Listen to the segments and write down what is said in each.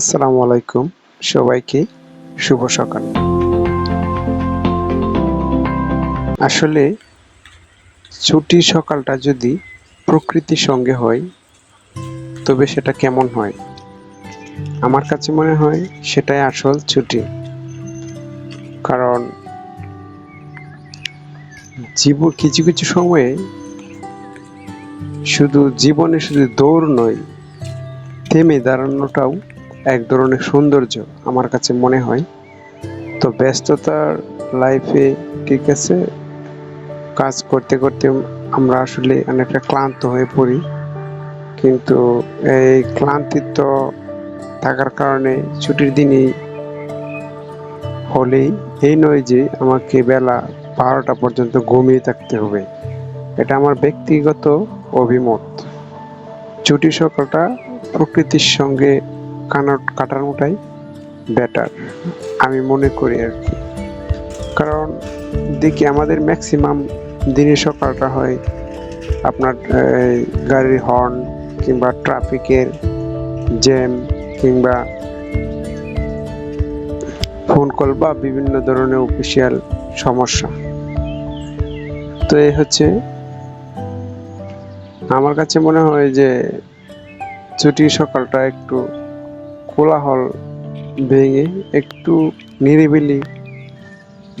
আসসালামু আলাইকুম সবাইকে, শুভ সকাল। আসলে ছুটি সকালটা যদি প্রকৃতির সঙ্গে হয়, তবে সেটা কেমন হয়? আমার কাছে মনে হয় সেটাই আসল ছুটি। কারণ জীবন কিছু কিছু সময়ে শুধু জীবনে শুধু দৌড় নয়, থেমে দাঁড়ানোটাও এক ধরনের সৌন্দর্য আমার কাছে মনে হয়। তো ব্যস্ততার লাইফে ঠিক আছে, কাজ করতে করতে আমরা আসলে অনেকটা ক্লান্ত হয়ে পড়ি। কিন্তু এই ক্লান্তিত্ব থাকার কারণে ছুটির দিনই হলেই এই নয় যে আমাকে বেলা বারোটা পর্যন্ত ঘুমিয়ে থাকতে হবে। এটা আমার ব্যক্তিগত অভিমত। ছুটি সকালটা প্রকৃতির সঙ্গে কাটানোটাই বেটার আমি মনে করি আর কি। কারণ দেখি আমাদের ম্যাক্সিমাম দিনের সকালটা হয় আপনার গাড়ির হর্ন কিংবা ট্রাফিকের জ্যাম কিংবা ফোন কল বা বিভিন্ন ধরনের অফিসিয়াল সমস্যা। তো এই হচ্ছে, আমার কাছে মনে হয় যে ছুটির সকালটা একটু কোলাহল ভেঙে একটু নিরিবিলি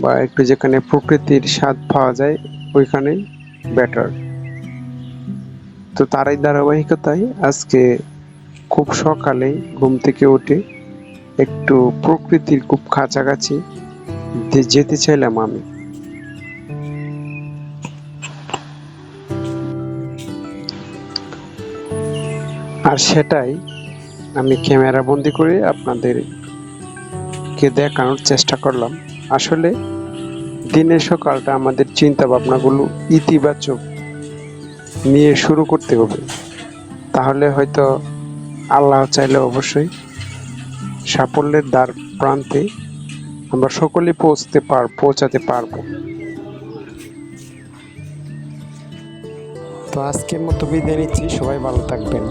বা একটু যেখানে প্রকৃতির স্বাদ পাওয়া যায় ওইখানেই বেটার তো তারই ধারাবাহিকতায় আজকে খুব সকালে ঘুম থেকে উঠে একটু প্রকৃতির খুব কাছাকাছি যেতে চাইলাম আমি। আর সেটাই আমি ক্যামেরা বন্দি করে আপনাদেরকে দেখানোর চেষ্টা করলাম। আসলে দিনের সকালটা আমাদের চিন্তা ভাবনাগুলো ইতিবাচক নিয়ে শুরু করতে হবে। তাহলে হয়তো আল্লাহ চাইলে অবশ্যই সাফল্যের দ্বার প্রান্তে আমরা সকলে পৌঁছতে পার পৌঁছাতে পারব। তো আজকের মতো বিদায় নিচ্ছি, সবাই ভালো থাকবেন।